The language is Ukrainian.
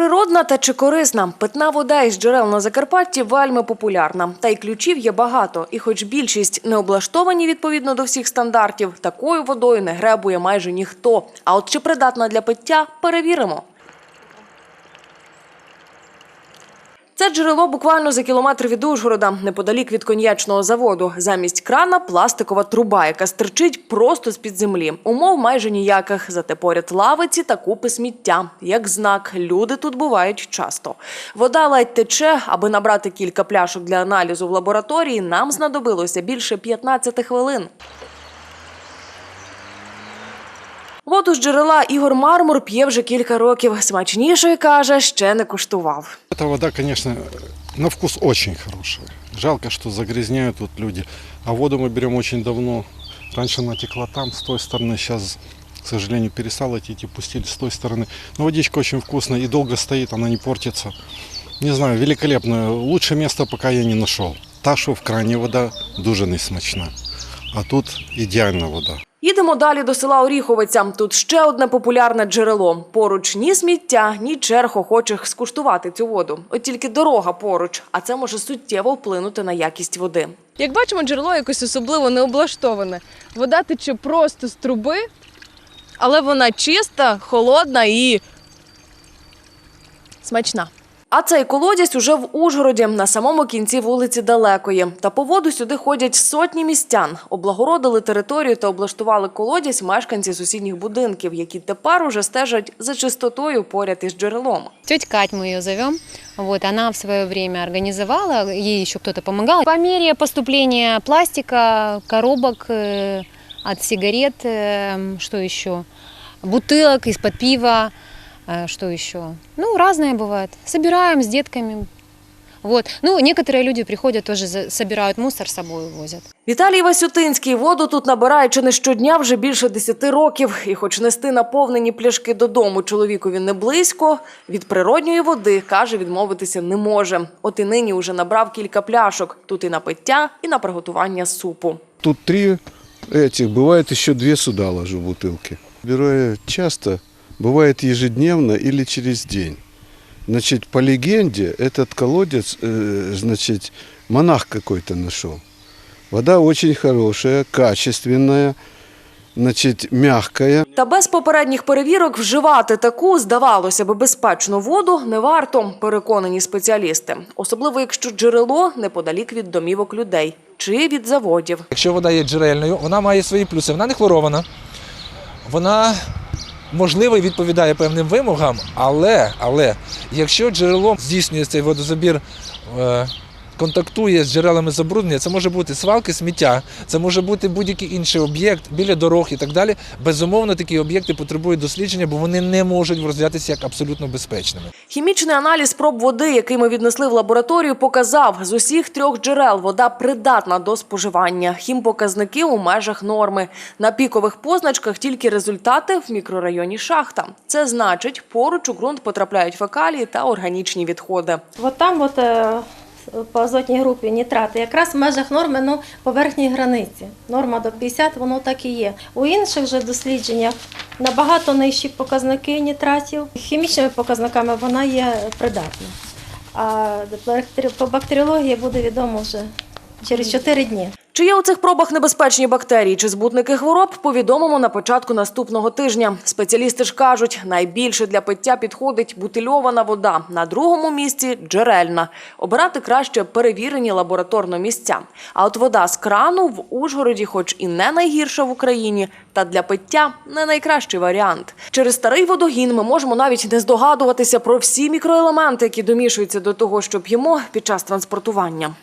природна та чи корисна? Питна вода із джерел на Закарпатті вельми популярна. Та й ключів є багато. І хоч більшість не облаштовані відповідно до всіх стандартів, такою водою не гребує майже ніхто. А от чи придатна для пиття, перевіримо. Це джерело буквально за кілометр від Ужгорода, неподалік від коньячного заводу. Замість крана пластикова труба, яка стирчить просто з-під землі. Умов майже ніяких. Зате поряд лавиці та купи сміття. Як знак, люди тут бувають часто. Вода ледь тече. Аби набрати кілька пляшок для аналізу в лабораторії, нам знадобилося більше 15 хвилин. Воду з джерела Ігор Мармур п'є вже кілька років. Смачнішої, каже, ще не куштував. Эта вода, конечно, на вкус очень хорошая. Жалко, что загрязняют тут люди. А воду мы берем очень давно. Раньше она текла там, с той стороны. Сейчас, к сожалению, перестала течь и пустили с той стороны. Но водичка очень вкусная и долго стоит, она не портится. Не знаю, великолепная. Лучшее место пока я не нашел. Та, що в крані вода дуже не смачна. А тут ідеальна вода. Їдемо далі до села Оріховиця. Тут ще одне популярне джерело. Поруч ні сміття, ні черг охочих скуштувати цю воду. От тільки дорога поруч, а це може суттєво вплинути на якість води. Як бачимо, джерело якось особливо не облаштоване. Вода тече просто з труби, але вона чиста, холодна і смачна. А цей колодязь уже в Ужгороді, на самому кінці вулиці Далекої. Та по воду сюди ходять сотні містян. Облагородили територію та облаштували колодязь мешканці сусідніх будинків, які тепер уже стежать за чистотою поряд із джерелом. Тетя Кать мы ее зовем. Вот, она в свое время организовала, ей еще кто-то помогал. По мере поступления пластика, коробок э, от сигарет, э, что еще, бутылок из-под пива, э, что еще, ну, разное бывает. Собираем с детками. Вот. Ну, некоторые люди приходят тоже, за- собирают мусор с собой возят. Віталій Васютинський воду тут набирає чи не щодня вже більше 10 років. І хоч нести наповнені пляшки додому чоловікові не близько, від природньої води, каже, відмовитися не може. От і нині уже набрав кілька пляшок. Тут і на пиття, і на приготування супу. Тут три этих, бывает еще две сюда ложу бутылки. Беру я часто, бывает ежедневно или через день. Значит, по легенде, этот колодец, э, значит, монах какой-то нашел. Вода очень хорошая, качественная, значит, мягкая. Та без попередніх перевірок вживати таку, здавалося би, безпечну воду не варто, переконані спеціалісти. Особливо, якщо джерело неподалік від домівок людей чи від заводів. Якщо вода є джерельною, вона має свої плюси. Вона не хлорована, вона можливо відповідає певним вимогам, але, але якщо джерело здійснює цей водозабір. Контактує з джерелами забруднення, це може бути свалки сміття, це може бути будь-який інший об'єкт біля дорог і так далі. Безумовно, такі об'єкти потребують дослідження, бо вони не можуть розглядатися як абсолютно безпечними. Хімічний аналіз проб води, який ми віднесли в лабораторію, показав з усіх трьох джерел вода придатна до споживання. Хімпоказники у межах норми. На пікових позначках тільки результати в мікрорайоні шахта. Це значить, поруч у ґрунт потрапляють фекалії та органічні відходи. От там, от, е, по азотній групі нітрати, якраз в межах норми ну, по верхній границі. Норма до 50, воно так і є. У інших же дослідженнях набагато нижчі показники нітратів. Хімічними показниками вона є придатна. А по бактеріології буде відомо вже через 4 дні. Чи є у цих пробах небезпечні бактерії чи збутники хвороб, повідомимо на початку наступного тижня. Спеціалісти ж кажуть, найбільше для пиття підходить бутильована вода. На другому місці джерельна. Обирати краще перевірені лабораторно місця. А от вода з крану в Ужгороді, хоч і не найгірша в Україні, та для пиття не найкращий варіант. Через старий водогін ми можемо навіть не здогадуватися про всі мікроелементи, які домішуються до того, що п'ємо під час транспортування.